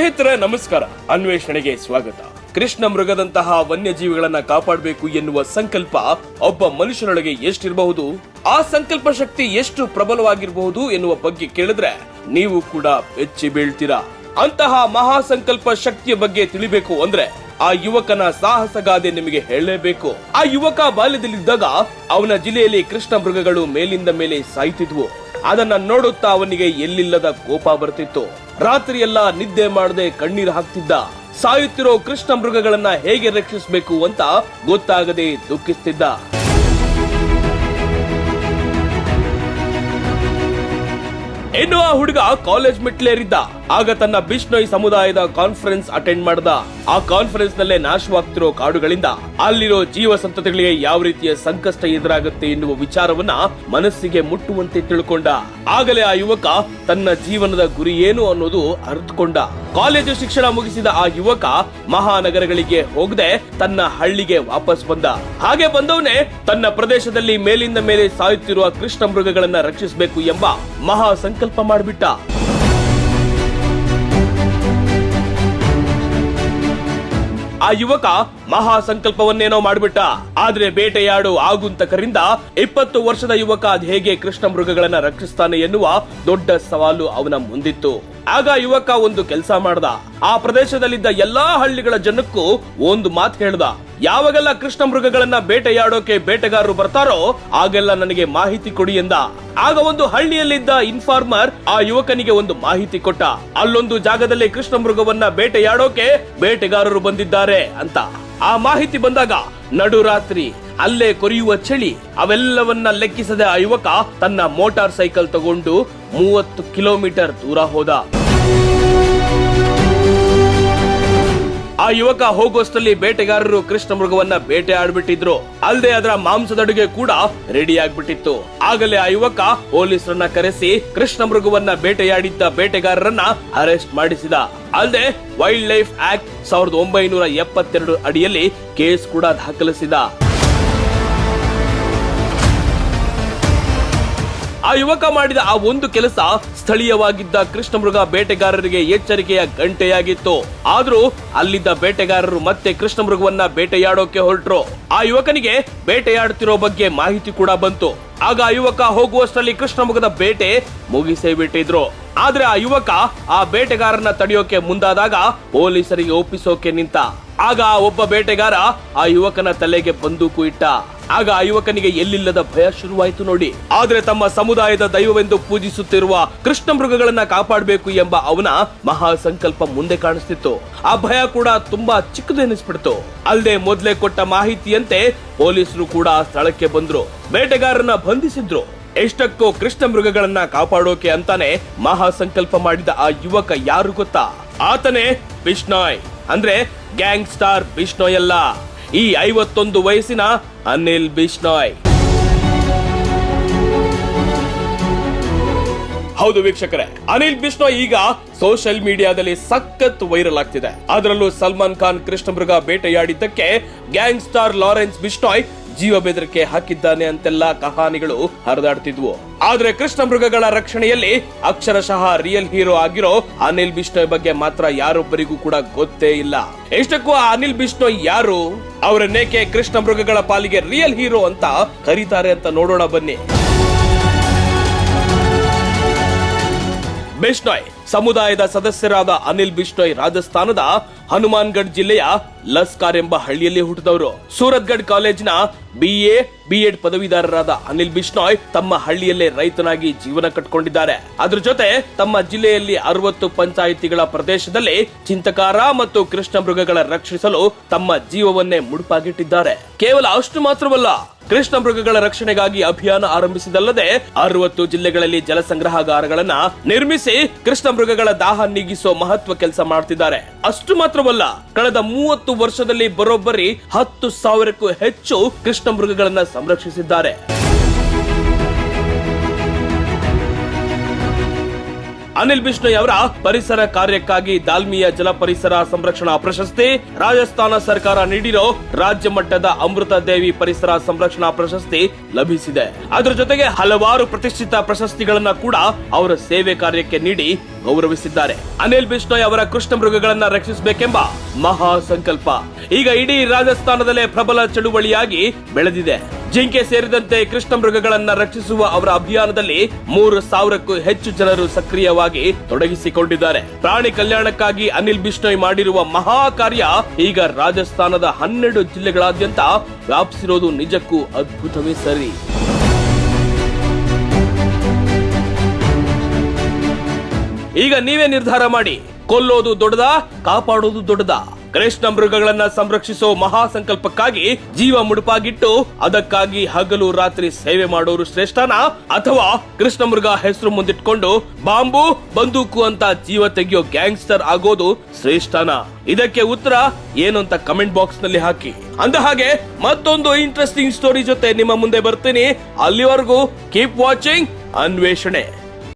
ಸ್ನೇಹಿತರೆ, ನಮಸ್ಕಾರ. ಅನ್ವೇಷಣೆಗೆ ಸ್ವಾಗತ. ಕೃಷ್ಣ ಮೃಗದಂತಹ ವನ್ಯಜೀವಿಗಳನ್ನ ಕಾಪಾಡಬೇಕು ಎನ್ನುವ ಸಂಕಲ್ಪ ಒಬ್ಬ ಮನುಷ್ಯನೊಳಗೆ ಎಷ್ಟಿರಬಹುದು, ಆ ಸಂಕಲ್ಪ ಶಕ್ತಿ ಎಷ್ಟು ಪ್ರಬಲವಾಗಿರಬಹುದು ಎನ್ನುವ ಬಗ್ಗೆ ಕೇಳಿದ್ರೆ ನೀವು ಕೂಡ ಬೆಚ್ಚಿ ಬೀಳ್ತೀರಾ. ಅಂತಹ ಮಹಾ ಸಂಕಲ್ಪ ಶಕ್ತಿಯ ಬಗ್ಗೆ ತಿಳಿಬೇಕು ಅಂದ್ರೆ ಆ ಯುವಕನ ಸಾಹಸಗಾದೆ ನಿಮಗೆ ಹೇಳಲೇಬೇಕು. ಆ ಯುವಕ ಬಾಲ್ಯದಲ್ಲಿದ್ದಾಗ ಅವನ ಜಿಲ್ಲೆಯಲ್ಲಿ ಕೃಷ್ಣ ಮೃಗಗಳು ಮೇಲಿಂದ ಮೇಲೆ ಸಾಯ್ತಿದ್ವು. ಅದನ್ನ ನೋಡುತ್ತಾ ಅವನಿಗೆ ಎಲ್ಲಿಲ್ಲದ ಕೋಪ ಬರ್ತಿತ್ತು. ರಾತ್ರಿ ಎಲ್ಲ ನಿದ್ದೆ ಮಾಡದೆ ಕಣ್ಣೀರು ಹಾಕ್ತಿದ್ದ. ಸಾಯುತ್ತಿರೋ ಕೃಷ್ಣ ಮೃಗಗಳನ್ನ ಹೇಗೆ ರಕ್ಷಿಸಬೇಕು ಅಂತ ಗೊತ್ತಾಗದೆ ದುಃಖಿಸ್ತಿದ್ದ. ಇನ್ನು ಆ ಹುಡುಗ ಕಾಲೇಜ್ ಮೆಟ್ಲೇರಿದ್ದ ಆಗ ತನ್ನ ಬಿಷ್ಣೋಯ್ ಸಮುದಾಯದ ಕಾನ್ಫರೆನ್ಸ್ ಅಟೆಂಡ್ ಮಾಡ್ದ. ಆ ಕಾನ್ಫರೆನ್ಸ್ ನಲ್ಲೇ ನಾಶವಾಗ್ತಿರೋ ಕಾಡುಗಳಿಂದ ಅಲ್ಲಿರೋ ಜೀವ ಸಂತತಿಗಳಿಗೆ ಯಾವ ರೀತಿಯ ಸಂಕಷ್ಟ ಎದುರಾಗುತ್ತೆ ಎನ್ನುವ ವಿಚಾರವನ್ನ ಮನಸ್ಸಿಗೆ ಮುಟ್ಟುವಂತೆ ತಿಳ್ಕೊಂಡ. ಆಗಲೇ ಆ ಯುವಕ ತನ್ನ ಜೀವನದ ಗುರಿ ಏನು ಅನ್ನೋದು ಅರ್ಥಕೊಂಡ ಕಾಲೇಜು ಶಿಕ್ಷಣ ಮುಗಿಸಿದ ಆ ಯುವಕ ಮಹಾನಗರಗಳಿಗೆ ಹೋಗದೆ ತನ್ನ ಹಳ್ಳಿಗೆ ವಾಪಸ್ ಬಂದ. ಹಾಗೆ ಬಂದವನೇ ತನ್ನ ಪ್ರದೇಶದಲ್ಲಿ ಮೇಲಿಂದ ಮೇಲೆ ಸಾಯುತ್ತಿರುವ ಕೃಷ್ಣ ಮೃಗಗಳನ್ನ ರಕ್ಷಿಸಬೇಕು ಎಂಬ ಮಹಾ ಸಂಕಲ್ಪ ಮಾಡಿಬಿಟ್ಟ. ಆ ಯುವಕ ಮಹಾ ಸಂಕಲ್ಪವನ್ನೇನೋ ಮಾಡಿಬಿಟ್ಟ. ಆದ್ರೆ ಬೇಟೆಯಾಡು ಆಗುಂತಕರಿಂದ ಇಪ್ಪತ್ತು ವರ್ಷದ ಯುವಕ ಹೇಗೆ ಕೃಷ್ಣ ಮೃಗಗಳನ್ನ ರಕ್ಷಿಸ್ತಾನೆ ಎನ್ನುವ ದೊಡ್ಡ ಸವಾಲು ಅವನ ಮುಂದಿತ್ತು. ಆಗ ಯುವಕ ಒಂದು ಕೆಲಸ ಮಾಡ್ದ. ಆ ಪ್ರದೇಶದಲ್ಲಿದ್ದ ಎಲ್ಲಾ ಹಳ್ಳಿಗಳ ಜನಕ್ಕೂ ಒಂದು ಮಾತು ಹೇಳ್ದ. ಯಾವಾಗೆಲ್ಲ ಕೃಷ್ಣ ಮೃಗಗಳನ್ನ ಬೇಟೆಯಾಡೋಕೆ ಬೇಟೆಗಾರರು ಬರ್ತಾರೋ ಆಗೆಲ್ಲ ನನಗೆ ಮಾಹಿತಿ ಕೊಡಿ ಎಂದ. ಆಗ ಒಂದು ಹಳ್ಳಿಯಲ್ಲಿದ್ದ ಇನ್ಫಾರ್ಮರ್ ಆ ಯುವಕನಿಗೆ ಒಂದು ಮಾಹಿತಿ ಕೊಟ್ಟ. ಅಲ್ಲೊಂದು ಜಾಗದಲ್ಲಿ ಕೃಷ್ಣ ಮೃಗವನ್ನ ಬೇಟೆಯಾಡೋಕೆ ಬೇಟೆಗಾರರು ಬಂದಿದ್ದಾರೆ ಅಂತ. ಆ ಮಾಹಿತಿ ಬಂದಾಗ ನಡುರಾತ್ರಿ ಅಲ್ಲೇ ಕೊರಿಯುವ ಚಳಿ ಅವೆಲ್ಲವನ್ನ ಲೆಕ್ಕಿಸದೆ ಆ ಯುವಕ ತನ್ನ ಮೋಟಾರ್ ಸೈಕಲ್ ತಗೊಂಡು ಮೂವತ್ತು ಕಿಲೋಮೀಟರ್ ದೂರ ಹೋದ. ಆ ಯುವಕ ಹೋಗೋಷ್ಟರಲ್ಲಿ ಬೇಟೆಗಾರರು ಕೃಷ್ಣ ಮೃಗವನ್ನ ಬೇಟೆ ಆಡ್ಬಿಟ್ಟಿದ್ರು. ಅಲ್ಲದೆ ಅದರ ಮಾಂಸದ ಅಡುಗೆ ಕೂಡ ರೆಡಿ ಆಗ್ಬಿಟ್ಟಿತ್ತು. ಆಗಲೇ ಆ ಯುವಕ ಪೊಲೀಸರನ್ನ ಕರೆಸಿ ಕೃಷ್ಣ ಮೃಗವನ್ನ ಬೇಟೆಯಾಡಿದ್ದ ಬೇಟೆಗಾರರನ್ನ ಅರೆಸ್ಟ್ ಮಾಡಿಸಿದ. ಅಲ್ಲದೆ ವೈಲ್ಡ್ ಲೈಫ್ ಆಕ್ಟ್ ಸಾವಿರದ ಒಂಬೈನೂರ ಎಪ್ಪತ್ತೆರಡು ಅಡಿಯಲ್ಲಿ ಕೇಸ್ ಕೂಡ ದಾಖಲಿಸಿದ. ಆ ಯುವಕ ಮಾಡಿದ ಆ ಒಂದು ಕೆಲಸ ಸ್ಥಳೀಯವಾಗಿದ್ದ ಕೃಷ್ಣ ಮೃಗ ಬೇಟೆಗಾರರಿಗೆ ಎಚ್ಚರಿಕೆಯ ಗಂಟೆಯಾಗಿತ್ತು. ಆದ್ರೂ ಅಲ್ಲಿದ್ದ ಬೇಟೆಗಾರರು ಮತ್ತೆ ಕೃಷ್ಣ ಮೃಗವನ್ನ ಬೇಟೆಯಾಡೋಕೆ ಹೊರಟ್ರು. ಆ ಯುವಕನಿಗೆ ಬೇಟೆಯಾಡುತ್ತಿರೋ ಬಗ್ಗೆ ಮಾಹಿತಿ ಕೂಡ ಬಂತು. ಆಗ ಆ ಯುವಕ ಹೋಗುವಷ್ಟರಲ್ಲಿ ಕೃಷ್ಣ ಮೃಗದ ಬೇಟೆ ಮುಗಿಸೇ ಬಿಟ್ಟಿದ್ರು. ಆದ್ರೆ ಆ ಯುವಕ ಆ ಬೇಟೆಗಾರನ ತಡೆಯೋಕೆ ಮುಂದಾದಾಗ ಪೊಲೀಸರಿಗೆ ಒಪ್ಪಿಸೋಕೆ ನಿಂತ. ಆಗ ಒಬ್ಬ ಬೇಟೆಗಾರ ಆ ಯುವಕನ ತಲೆಗೆ ಬಂದೂಕು ಇಟ್ಟ. ಆಗ ಆ ಯುವಕನಿಗೆ ಎಲ್ಲಿಲ್ಲದ ಭಯ ಶುರುವಾಯಿತು ನೋಡಿ. ಆದ್ರೆ ತಮ್ಮ ಸಮುದಾಯದ ದೈವವೆಂದು ಪೂಜಿಸುತ್ತಿರುವ ಕೃಷ್ಣ ಮೃಗಗಳನ್ನ ಕಾಪಾಡಬೇಕು ಎಂಬ ಅವನ ಮಹಾ ಸಂಕಲ್ಪ ಮುಂದೆ ಕಾಣಿಸ್ತಿತ್ತು. ಆ ಭಯ ಕೂಡ ತುಂಬಾ ಚಿಕ್ಕದೆನಿಸ್ಬಿಡ್ತು. ಅಲ್ಲದೆ ಮೊದಲೇ ಕೊಟ್ಟ ಮಾಹಿತಿಯಂತೆ ಪೊಲೀಸರು ಕೂಡ ಆ ಸ್ಥಳಕ್ಕೆ ಬಂದ್ರು. ಬೇಟೆಗಾರನ ಬಂಧಿಸಿದ್ರು. ಎಷ್ಟಕ್ಕೂ ಕೃಷ್ಣ ಮೃಗಗಳನ್ನ ಕಾಪಾಡೋಕೆ ಅಂತಾನೆ ಮಹಾ ಸಂಕಲ್ಪ ಮಾಡಿದ ಆ ಯುವಕ ಯಾರು ಗೊತ್ತಾ? ಆತನೇ ಬಿಷ್ಣಾಯ್ ಅಂದ್ರೆ ಗ್ಯಾಂಗ್ ಸ್ಟಾರ್ ಬಿಷ್ಣೋಯ್ ಅಲ್ಲ. ಈ ಐವತ್ತೊಂದು ವಯಸ್ಸಿನ ಅನಿಲ್ ಬಿಷ್ಣೋಯ್. ಹೌದು ವೀಕ್ಷಕರೇ, ಅನಿಲ್ ಬಿಷ್ಣೋಯ್ ಈಗ ಸೋಷಿಯಲ್ ಮೀಡಿಯಾದಲ್ಲಿ ಸಖತ್ ವೈರಲ್ ಆಗ್ತಿದೆ. ಅದರಲ್ಲೂ ಸಲ್ಮಾನ್ ಖಾನ್ ಕೃಷ್ಣ ಮೃಗ ಬೇಟೆಯಾಡಿದ್ದಕ್ಕೆ ಗ್ಯಾಂಗ್ ಸ್ಟಾರ್ ಲಾರೆನ್ಸ್ ಬಿಷ್ಣೋಯ್ ಜೀವ ಬೆದರಿಕೆ ಹಾಕಿದ್ದಾನೆ ಅಂತೆಲ್ಲ ಕಹಾನಿಗಳು ಹರಿದಾಡ್ತಿದ್ವು. ಆದ್ರೆ ಕೃಷ್ಣ ಮೃಗಗಳ ರಕ್ಷಣೆಯಲ್ಲಿ ಅಕ್ಷರಶಃ ರಿಯಲ್ ಹೀರೋ ಆಗಿರೋ ಅನಿಲ್ ಬಿಷ್ಣೋಯ್ ಬಗ್ಗೆ ಮಾತ್ರ ಯಾರೊಬ್ಬರಿಗೂ ಕೂಡ ಗೊತ್ತೇ ಇಲ್ಲ. ಎಷ್ಟಕ್ಕೂ ಆ ಅನಿಲ್ ಬಿಷ್ಣೋಯ್ ಯಾರು? ಅವರನ್ನೇಕೆ ಕೃಷ್ಣ ಮೃಗಗಳ ಪಾಲಿಗೆ ರಿಯಲ್ ಹೀರೋ ಅಂತ ಕರೀತಾರೆ ಅಂತ ನೋಡೋಣ ಬನ್ನಿ. ಬಿಷ್ಣೋಯ್ ಸಮುದಾಯದ ಸದಸ್ಯರಾದ ಅನಿಲ್ ಬಿಷ್ಣೋಯ್ ರಾಜಸ್ಥಾನದ ಹನುಮಾನ್ಗಢ್ ಜಿಲ್ಲೆಯ ಲಸ್ಕಾರ್ ಎಂಬ ಹಳ್ಳಿಯಲ್ಲಿ ಹುಟ್ಟಿದವರು. ಸೂರತ್ಗಢ್ ಕಾಲೇಜಿನ ಬಿಎ ಬಿಎಡ್ ಪದವೀಧರರಾದ ಅನಿಲ್ ಬಿಷ್ಣೋಯ್ ತಮ್ಮ ಹಳ್ಳಿಯಲ್ಲೇ ರೈತನಾಗಿ ಜೀವನ ಕಟ್ಕೊಂಡಿದ್ದಾರೆ. ಅದ್ರ ಜೊತೆ ತಮ್ಮ ಜಿಲ್ಲೆಯಲ್ಲಿ ಅರವತ್ತು ಪಂಚಾಯಿತಿಗಳ ಪ್ರದೇಶದಲ್ಲಿ ಚಿಂತಕಾರ ಮತ್ತು ಕೃಷ್ಣ ಮೃಗಗಳ ರಕ್ಷಿಸಲು ತಮ್ಮ ಜೀವವನ್ನೇ ಮುಡುಪಾಗಿಟ್ಟಿದ್ದಾರೆ. ಕೇವಲ ಅಷ್ಟು ಮಾತ್ರವಲ್ಲ ಕೃಷ್ಣ ಮೃಗಗಳ ರಕ್ಷಣೆಗಾಗಿ ಅಭಿಯಾನ ಆರಂಭಿಸಿದಲ್ಲದೆ ಅರವತ್ತು ಜಿಲ್ಲೆಗಳಲ್ಲಿ ಜಲ ಸಂಗ್ರಹಾಗಾರಗಳನ್ನ ನಿರ್ಮಿಸಿ ಕೃಷ್ಣ ಮೃಗಗಳ ದಾಹ ನೀಗಿಸೋ ಮಹತ್ವ ಕೆಲಸ ಮಾಡ್ತಿದ್ದಾರೆ. ಅಷ್ಟು ಮಾತ್ರವಲ್ಲ, ಕಳೆದ ಮೂವತ್ತು ವರ್ಷದಲ್ಲಿ ಬರೋಬ್ಬರಿ ಹತ್ತು ಸಾವಿರಕ್ಕೂ ಹೆಚ್ಚು ಕೃಷ್ಣ ಮೃಗಗಳನ್ನ ಸಂರಕ್ಷಿಸಿದ್ದಾರೆ. ಅನಿಲ್ ಬಿಷ್ಣೋಯ್ ಅವರ ಪರಿಸರ ಕಾರ್ಯಕ್ಕಾಗಿ ದಾಲ್ಮಿಯ ಜಲ ಪರಿಸರ ಸಂರಕ್ಷಣಾ ಪ್ರಶಸ್ತಿ, ರಾಜಸ್ಥಾನ ಸರ್ಕಾರ ನೀಡಿರೋ ರಾಜ್ಯ ಮಟ್ಟದ ಅಮೃತ ದೇವಿ ಪರಿಸರ ಸಂರಕ್ಷಣಾ ಪ್ರಶಸ್ತಿ ಲಭಿಸಿದೆ. ಅದರ ಜೊತೆಗೆ ಹಲವಾರು ಪ್ರತಿಷ್ಠಿತ ಪ್ರಶಸ್ತಿಗಳನ್ನ ಕೂಡ ಅವರ ಸೇವೆ ಕಾರ್ಯಕ್ಕೆ ನೀಡಿ ಗೌರವಿಸಿದ್ದಾರೆ. ಅನಿಲ್ ಬಿಷ್ಣೋಯ್ ಅವರ ಕೃಷ್ಣ ಮೃಗಗಳನ್ನ ರಕ್ಷಿಸಬೇಕೆಂಬ ಮಹಾ ಸಂಕಲ್ಪ. ಈಗ ಇಡೀ ರಾಜಸ್ಥಾನದಲ್ಲೇ ಪ್ರಬಲ ಚಳುವಳಿಯಾಗಿ ಬೆಳೆದಿದೆ. ಜಿಂಕೆ ಸೇರಿದಂತೆ ಕೃಷ್ಣ ಮೃಗಗಳನ್ನ ರಕ್ಷಿಸುವ ಅವರ ಅಭಿಯಾನದಲ್ಲಿ ಮೂರು ಸಾವಿರಕ್ಕೂ ಹೆಚ್ಚು ಜನರು ಸಕ್ರಿಯವಾಗಿ ತೊಡಗಿಸಿಕೊಂಡಿದ್ದಾರೆ. ಪ್ರಾಣಿ ಕಲ್ಯಾಣಕ್ಕಾಗಿ ಅನಿಲ್ ಬಿಷ್ಣೋಯ್ ಮಾಡಿರುವ ಮಹಾ ಕಾರ್ಯ ಈಗ ರಾಜಸ್ಥಾನದ ಹನ್ನೆರಡು ಜಿಲ್ಲೆಗಳಾದ್ಯಂತ ವ್ಯಾಪಿಸಿರೋದು ನಿಜಕ್ಕೂ ಅದ್ಭುತವೇ ಸರಿ. ಈಗ ನೀವೇ ನಿರ್ಧಾರ ಮಾಡಿ. ಕೊಲ್ಲೋದು ದೊಡ್ಡದಾ, ಕಾಪಾಡೋದು ದೊಡ್ಡದ? ಕೃಷ್ಣ ಮೃಗಗಳನ್ನ ಸಂರಕ್ಷಿಸೋ ಮಹಾ ಸಂಕಲ್ಪಕ್ಕಾಗಿ ಜೀವ ಮುಡುಪಾಗಿಟ್ಟು ಅದಕ್ಕಾಗಿ ಹಗಲು ರಾತ್ರಿ ಸೇವೆ ಮಾಡೋರು ಶ್ರೇಷ್ಠನ? ಅಥವಾ ಕೃಷ್ಣ ಮೃಗ ಹೆಸರು ಮುಂದಿಟ್ಕೊಂಡು ಬಾಂಬು, ಬಂದೂಕು ಅಂತ ಜೀವ ತೆಗೆಯೋ ಗ್ಯಾಂಗ್ಸ್ಟರ್ ಆಗೋದು ಶ್ರೇಷ್ಠನ? ಇದಕ್ಕೆ ಉತ್ತರ ಏನು ಅಂತ ಕಮೆಂಟ್ ಬಾಕ್ಸ್ನಲ್ಲಿ ಹಾಕಿ. ಅಂದ ಹಾಗೆ, ಮತ್ತೊಂದು ಇಂಟ್ರೆಸ್ಟಿಂಗ್ ಸ್ಟೋರಿ ಜೊತೆ ನಿಮ್ಮ ಮುಂದೆ ಬರ್ತೀನಿ. ಅಲ್ಲಿವರೆಗೂ ಕೀಪ್ ವಾಚಿಂಗ್ ಅನ್ವೇಷಣೆ.